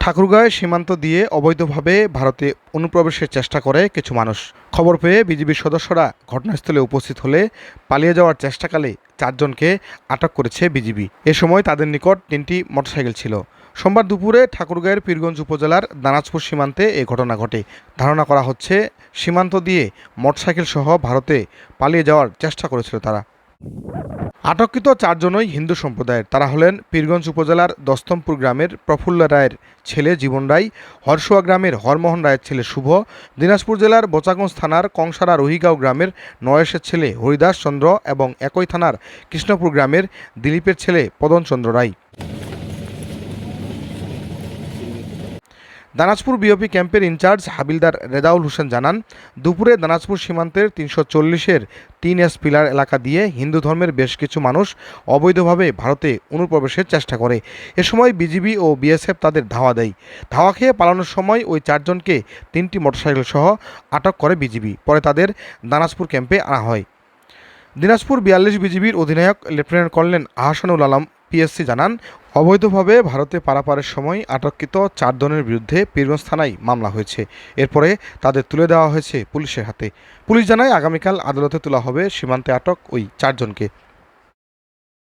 ঠাকুরগাঁও সীমান্ত দিয়ে অবৈধভাবে ভারতে অনুপ্রবেশের চেষ্টা করে কিছু মানুষ। খবর পেয়ে বিজিবির সদস্যরা ঘটনাস্থলে উপস্থিত হলে পালিয়ে যাওয়ার চেষ্টাকালে চারজনকে আটক করেছে বিজিবি। এ সময় তাদের নিকট তিনটি মোটরসাইকেল ছিল। সোমবার দুপুরে ঠাকুরগাঁয়ের পীরগঞ্জ উপজেলার দানাজপুর সীমান্তে এই ঘটনা ঘটে। ধারণা করা হচ্ছে, সীমান্ত দিয়ে মোটরসাইকেল সহ ভারতে পালিয়ে যাওয়ার চেষ্টা করেছিল তারা। আটককৃত চারজনই হিন্দু সম্প্রদায়ের। তারা হলেন পীরগঞ্জ উপজেলার দস্তমপুর গ্রামের প্রফুল্ল রায়ের ছেলে জীবন রায়, হরসুয়া গ্রামের হরমোহন রায়ের ছেলে শুভ, দিনাজপুর জেলার বোচাগঞ্জ থানার কংসারা রোহিগাঁও গ্রামের নয়েশের ছেলে হরিদাস চন্দ্র এবং একই থানার কৃষ্ণপুর গ্রামের দিলীপের ছেলে পদনচন্দ্র রায়। দানাজপুর বিওপি ক্যাম্পের ইনচার্জ হাবিলদার রেদাউল হোসেন জানান, দুপুরে দানাজপুর সীমান্তের তিনশো চল্লিশের তিন এস পিলার এলাকা দিয়ে হিন্দু ধর্মের বেশ কিছু মানুষ অবৈধভাবে ভারতে অনুপ্রবেশের চেষ্টা করে। এ সময় বিজিবি ও বিএসএফ তাদের ধাওয়া দেয়। ধাওয়া খেয়ে পালানোর সময় ওই চারজনকে তিনটি মোটরসাইকেল সহ আটক করে বিজিবি পরে তাদের দানাজপুর ক্যাম্পে আনা হয়। দিনাজপুর বিয়াল্লিশ বিজিবির অধিনায়ক lieutenant colonel Ahsanul Alam PSC জানান অবৈধভাবে ভারতে পারাপারের সময় আটককৃত চারজনের বিরুদ্ধে পীরগঞ্জ থানায় মামলা হয়েছে। এরপরে তাদের তুলে দেওয়া হয়েছে পুলিশের হাতে। পুলিশ জানায়, আগামীকাল আদালতে তোলা হবে সীমান্তে আটক ওই চারজনকে